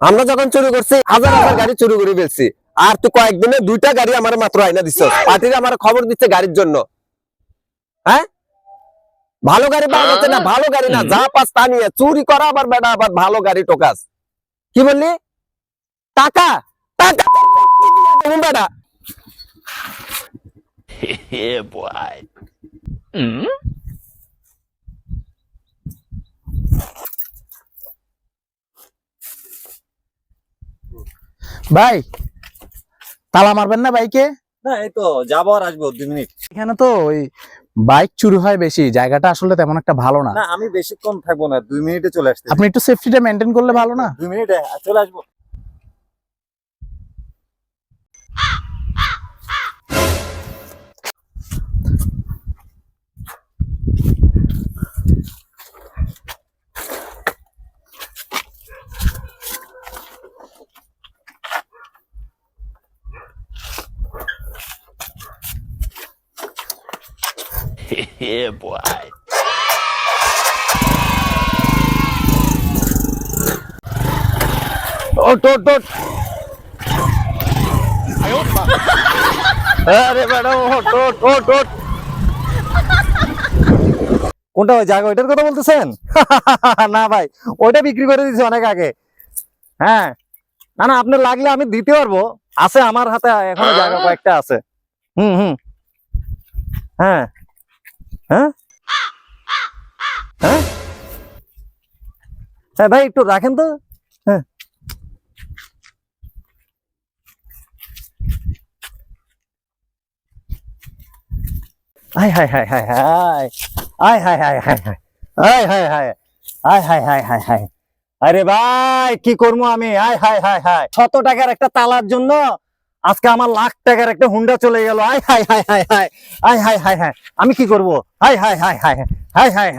আমরা যখন চুরি করছি হাজার হাজার গাড়ি চুরি করে ফেলছি। আর তুই কয়েকদিনে দুইটা গাড়ি আমার মাত্র আইনা দিচ্ছ পার্টির আমার খবর দিচ্ছে গাড়ির জন্য। হ্যাঁ? ভালো গাড়ি পাওয়া যাচ্ছে না ভালো গাড়ি না যা পাস তা নিয়ে। চুরি করা আবার বেটা আবার ভালো গাড়ি টোকাস। কি বললি? টাকা! টাকা! বেটা। ভাই তালা মারবেন না বাইকে না এই তো যাব আর আসব দুই মিনিট। এখানে তো ওই বাইক চুরি হয় বেশি জায়গাটা আসলে তেমন একটা ভালো না। আমি বেশিক্ষণ থাকব না দুই মিনিটে চলে আসতে আপনি একটু সেফটিটা মেনটেন করলে ভালো না? দুই মিনিটে চলে আসব। Yeah, boy. ওট ওট ওট আরে বেটা ওট ওট ওট ওট কোনটা ওই জায়গা ওইটার কথা বলতেছেন? না ভাই ওইটা বিক্রি করে দিয়েছি অনেক আগে। হ্যাঁ। না না আপনার লাগলে আমি দিতে পারব। আছে আমার হাতে এখনও জায়গা কয়েকটা আছে। হুম হুম। হ্যাঁ। হ্যাঁ? হ্যাঁ? হ্যাঁ ভাই, একটু রাখেন তো। হ্যাঁ। আরে ভাই, কি করব আমি? আয় হাই হাই হাই শত টাকার একটা তালার জন্য আজকে আমার লাখ টাকার একটা হুন্ডা চলে গেল আয় হাই হাই হাই হাই আয় হাই হাই হাই আমি কি করব হাই হাই হাই হাই হাই হাই হাই